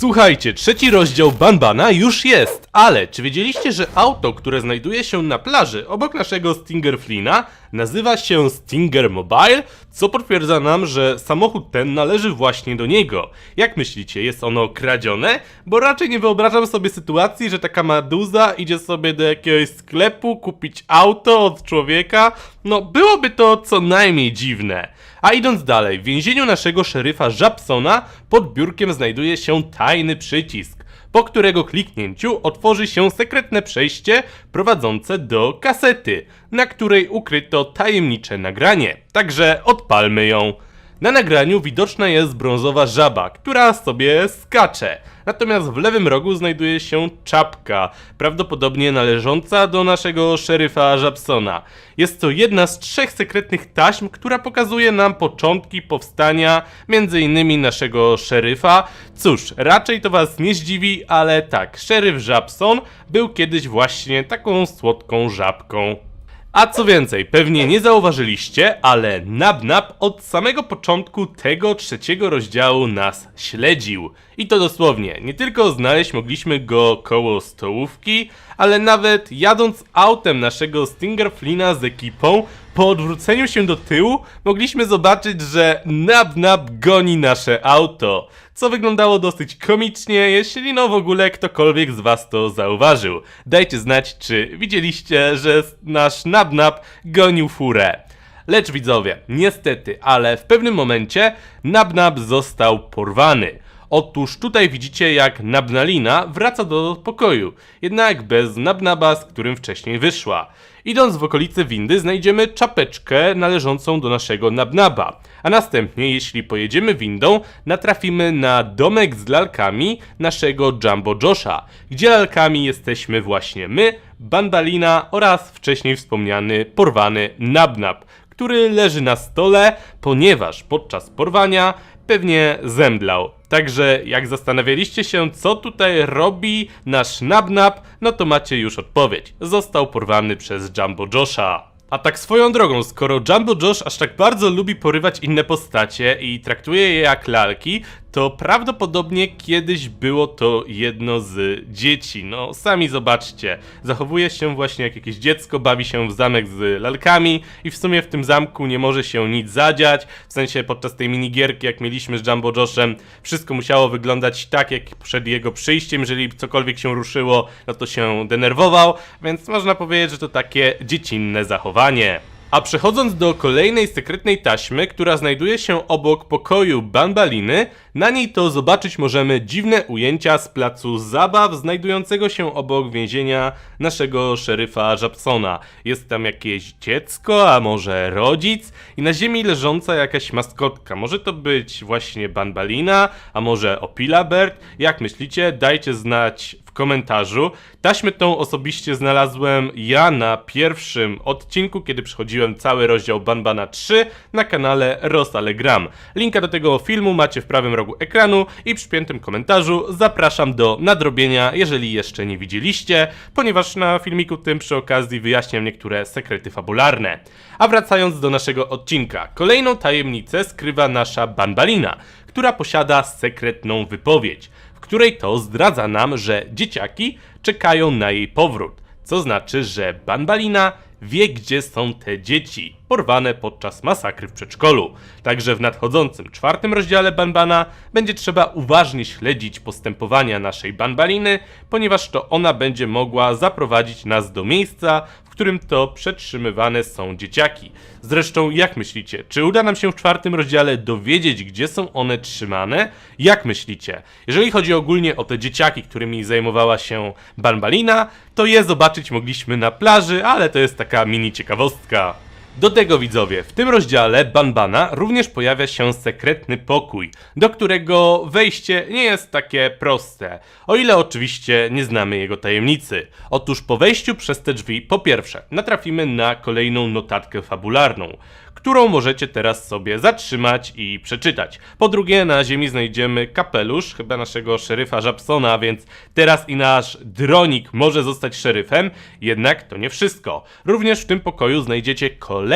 Słuchajcie, trzeci rozdział Banbana już jest, ale czy wiedzieliście, że auto, które znajduje się na plaży obok naszego Stinger Flina nazywa się Stinger Mobile, co potwierdza nam, że samochód ten należy właśnie do niego. Jak myślicie, jest ono kradzione? Bo raczej nie wyobrażam sobie sytuacji, że taka maduza idzie sobie do jakiegoś sklepu kupić auto od człowieka. No, byłoby to co najmniej dziwne. A idąc dalej, w więzieniu naszego szeryfa Żabsona pod biurkiem znajduje się tajny przycisk, po którego kliknięciu otworzy się sekretne przejście prowadzące do kasety, na której ukryto tajemnicze nagranie. Także odpalmy ją. Na nagraniu widoczna jest brązowa żaba, która sobie skacze. Natomiast w lewym rogu znajduje się czapka, prawdopodobnie należąca do naszego szeryfa Żabsona. Jest to jedna z trzech sekretnych taśm, która pokazuje nam początki powstania m.in. naszego szeryfa. Cóż, raczej to was nie zdziwi, ale tak, szeryf Żabson był kiedyś właśnie taką słodką żabką. A co więcej, pewnie nie zauważyliście, ale Nabnab od samego początku tego trzeciego rozdziału nas śledził. I to dosłownie, nie tylko znaleźć mogliśmy go koło stołówki, ale nawet jadąc autem naszego Stinger Flina z ekipą, po odwróceniu się do tyłu mogliśmy zobaczyć, że Nabnab goni nasze auto. Co wyglądało dosyć komicznie, jeśli no w ogóle ktokolwiek z was to zauważył. Dajcie znać, czy widzieliście, że nasz Nabnab gonił furę. Lecz widzowie, niestety, ale w pewnym momencie Nabnab został porwany. Otóż tutaj widzicie jak Nabnalina wraca do pokoju, jednak bez Nabnaba, z którym wcześniej wyszła. Idąc w okolice windy znajdziemy czapeczkę należącą do naszego Nabnaba, a następnie jeśli pojedziemy windą natrafimy na domek z lalkami naszego Jumbo Josha, gdzie lalkami jesteśmy właśnie my, Bandalina oraz wcześniej wspomniany porwany Nabnab, który leży na stole, ponieważ podczas porwania pewnie zemdlał. Także jak zastanawialiście się, co tutaj robi nasz Nabnab, no to macie już odpowiedź. Został porwany przez Jumbo Josha. A tak swoją drogą, skoro Jumbo Josh aż tak bardzo lubi porywać inne postacie i traktuje je jak lalki, to prawdopodobnie kiedyś było to jedno z dzieci. No, sami zobaczcie. Zachowuje się właśnie jak jakieś dziecko, bawi się w zamek z lalkami i w sumie w tym zamku nie może się nic zadziać. W sensie podczas tej minigierki, jak mieliśmy z Jumbo Joshem, wszystko musiało wyglądać tak, jak przed jego przyjściem. Jeżeli cokolwiek się ruszyło, no to się denerwował, więc można powiedzieć, że to takie dziecinne zachowanie. A przechodząc do kolejnej sekretnej taśmy, która znajduje się obok pokoju Bambaliny, na niej to zobaczyć możemy dziwne ujęcia z placu zabaw znajdującego się obok więzienia naszego szeryfa Żabsona. Jest tam jakieś dziecko, a może rodzic i na ziemi leżąca jakaś maskotka. Może to być właśnie Bambalina, a może Opilabert? Jak myślicie? Dajcie znać komentarzu. Taśmę tą osobiście znalazłem ja na pierwszym odcinku, kiedy przechodziłem cały rozdział Banbana 3 na kanale Rosalegram. Linka do tego filmu macie w prawym rogu ekranu i przy piętym komentarzu. Zapraszam do nadrobienia, jeżeli jeszcze nie widzieliście, ponieważ na filmiku tym przy okazji wyjaśniam niektóre sekrety fabularne. A wracając do naszego odcinka, kolejną tajemnicę skrywa nasza Banbalina, która posiada sekretną wypowiedź w której to zdradza nam, że dzieciaki czekają na jej powrót. Co znaczy, że Banbalina wie, gdzie są te dzieci porwane podczas masakry w przedszkolu. Także w nadchodzącym czwartym rozdziale Banbana będzie trzeba uważnie śledzić postępowania naszej Banbaliny, ponieważ to ona będzie mogła zaprowadzić nas do miejsca, w którym to przetrzymywane są dzieciaki. Zresztą, jak myślicie, czy uda nam się w czwartym rozdziale dowiedzieć, gdzie są one trzymane? Jak myślicie? Jeżeli chodzi ogólnie o te dzieciaki, którymi zajmowała się Banbalina, to je zobaczyć mogliśmy na plaży, ale to jest taka mini ciekawostka. Do tego widzowie, w tym rozdziale Banbana również pojawia się sekretny pokój, do którego wejście nie jest takie proste, o ile oczywiście nie znamy jego tajemnicy. Otóż po wejściu przez te drzwi, po pierwsze, natrafimy na kolejną notatkę fabularną, którą możecie teraz sobie zatrzymać i przeczytać. Po drugie, na ziemi znajdziemy kapelusz, chyba naszego szeryfa Żabsona, więc teraz i nasz dronik może zostać szeryfem, jednak to nie wszystko. Również w tym pokoju znajdziecie kolejne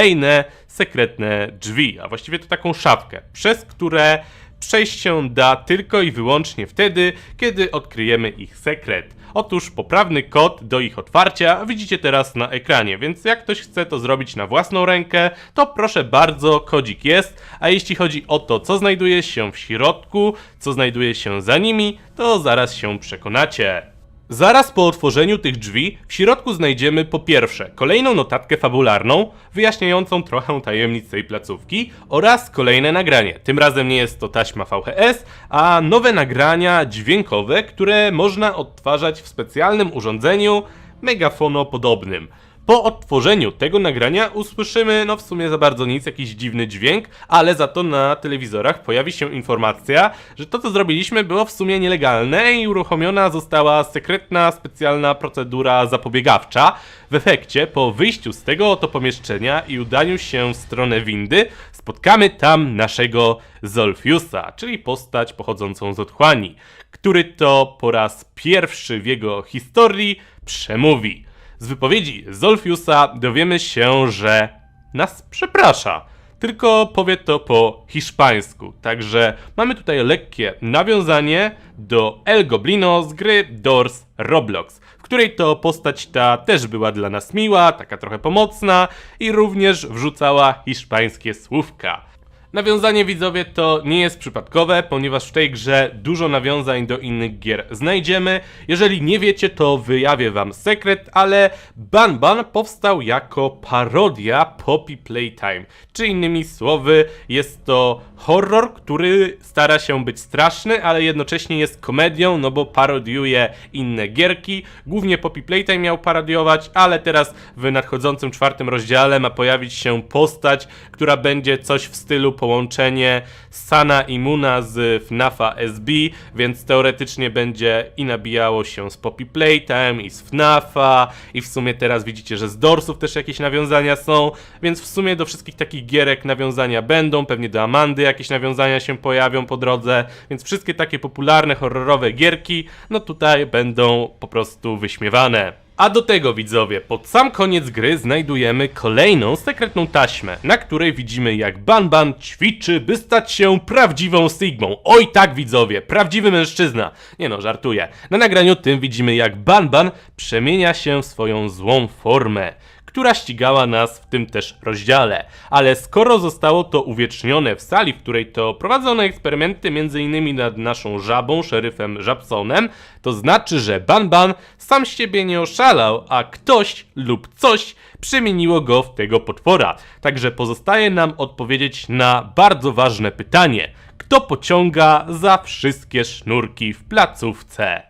sekretne drzwi, a właściwie to taką szafkę, przez które przejść się da tylko i wyłącznie wtedy, kiedy odkryjemy ich sekret. Otóż poprawny kod do ich otwarcia widzicie teraz na ekranie, więc jak ktoś chce to zrobić na własną rękę, to proszę bardzo, kodzik jest, a jeśli chodzi o to, co znajduje się w środku, co znajduje się za nimi, to zaraz się przekonacie. Zaraz po otworzeniu tych drzwi w środku znajdziemy po pierwsze kolejną notatkę fabularną, wyjaśniającą trochę tajemnic tej placówki oraz kolejne nagranie. Tym razem nie jest to taśma VHS, a nowe nagrania dźwiękowe, które można odtwarzać w specjalnym urządzeniu megafonopodobnym. Po odtworzeniu tego nagrania usłyszymy, no w sumie za bardzo nic, jakiś dziwny dźwięk, ale za to na telewizorach pojawi się informacja, że to co zrobiliśmy było w sumie nielegalne i uruchomiona została sekretna, specjalna procedura zapobiegawcza. W efekcie, po wyjściu z tego oto pomieszczenia i udaniu się w stronę windy, spotkamy tam naszego Zolfiusa, czyli postać pochodzącą z otchłani, który to po raz pierwszy w jego historii przemówi. Z wypowiedzi Zolfiusa dowiemy się, że nas przeprasza. Tylko powie to po hiszpańsku. Także mamy tutaj lekkie nawiązanie do El Goblino z gry Doors Roblox, w której to postać ta też była dla nas miła, taka trochę pomocna i również wrzucała hiszpańskie słówka. Nawiązanie widzowie to nie jest przypadkowe, ponieważ w tej grze dużo nawiązań do innych gier znajdziemy. Jeżeli nie wiecie, to wyjawię wam sekret, ale Ban Ban powstał jako parodia Poppy Playtime. Czy innymi słowy, jest to horror, który stara się być straszny, ale jednocześnie jest komedią, no bo parodiuje inne gierki. Głównie Poppy Playtime miał parodiować, ale teraz w nadchodzącym czwartym rozdziale ma pojawić się postać, która będzie coś w stylu połączenie Sana i Muna z FNAFa SB, więc teoretycznie będzie i nabijało się z Poppy Playtime i z FNAFa i w sumie teraz widzicie, że z Dorsów też jakieś nawiązania są, więc w sumie do wszystkich takich gierek nawiązania będą, pewnie do Amandy jakieś nawiązania się pojawią po drodze, więc wszystkie takie popularne horrorowe gierki, no tutaj będą po prostu wyśmiewane. A do tego widzowie, pod sam koniec gry znajdujemy kolejną sekretną taśmę, na której widzimy jak Banban ćwiczy, by stać się prawdziwą Sigmą. Oj tak widzowie, prawdziwy mężczyzna. Nie no, żartuję. Na nagraniu tym widzimy jak Banban przemienia się w swoją złą formę która ścigała nas w tym też rozdziale. Ale skoro zostało to uwiecznione w sali, w której to prowadzono eksperymenty m.in. nad naszą żabą, szeryfem Żabsonem, to znaczy, że Ban Ban sam siebie nie oszalał, a ktoś lub coś przemieniło go w tego potwora. Także pozostaje nam odpowiedzieć na bardzo ważne pytanie. Kto pociąga za wszystkie sznurki w placówce?